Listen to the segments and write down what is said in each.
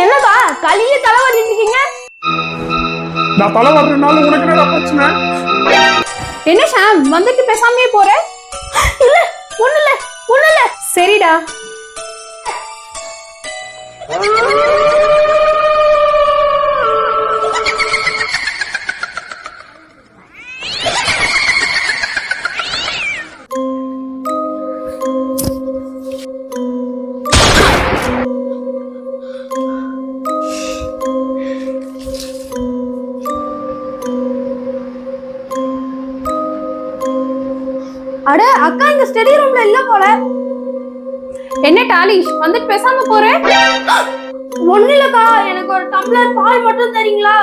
என்னக்கா களியில தலை வலிட்டு இருக்கீங்க? நான் தலை வர்றதுனால உனக்கு என்னடா பிரச்சனை? என்ன ஷாம் வந்துட்டு பேசாமே போற? இல்ல ஒண்ணு இல்ல ஒண்ணு இல்ல சரிடா. அட அக்கா இந்த ஸ்டடி ரூம்ல இல்ல போல. என்ன டாலிஷ் வந்துட்டு பேசாம போற? ஒண்ணு இல்லக்கா எனக்கு ஒரு டம்ளர் பால் மட்டும் தரீங்களா?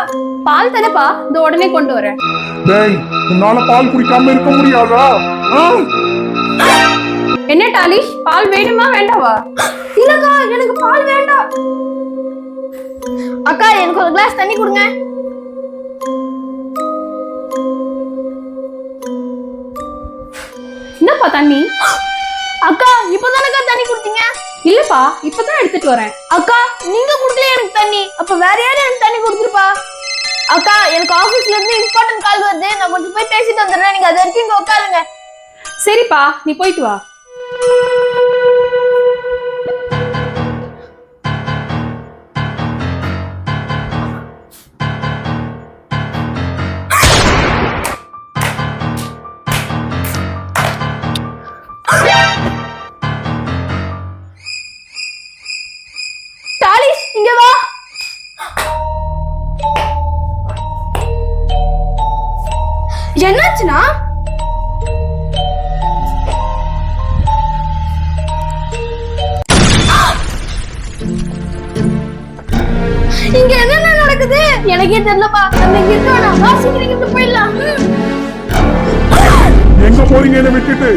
பால் தானேப்பா. இந்த உடனே கொண்டு வரேன் டேய் உன்னால பால் குடிக்காம இருக்க முடியாதா? ஆ? என்ன டாலிஷ் பால் வேணுமா வேண்டாவா? இல்லக்கா எனக்கு பால் வேண்டாம். அக்கா எனக்கு ஒரு கிளாஸ் தண்ணி கொடுங்க. என்னப்பா தண்ணி? அக்கா இப்பதானக்கா தண்ணி குடுத்தீங்க இல்லப்பா இப்பதான் எடுத்துட்டு வரேன். அக்கா நீங்க குடுக்கல எனக்கு தண்ணி? அப்ப வேற யாரும் எனக்கு தண்ணி கொடுத்துருப்பா? அக்கா எனக்கு ஆபீஸ்ல இருந்து இம்பார்ட்டன்ட் கால் வருது. நான் கொஞ்சம் போய் பேசிட்டு வந்துடுறேன். நீங்க அது வரைக்கும் இங்க உட்காருங்க. சரிப்பா நீ போயிட்டு வா. என்னாச்சுன்னா? இங்க என்னென்ன நடக்குது? எனக்கே தெரியலப்பா. நம்ம இங்க இருக்க வேணாம் வா சீக்கிரம் போயிடலாம். எங்க போறீங்க என்ன விட்டுட்டு!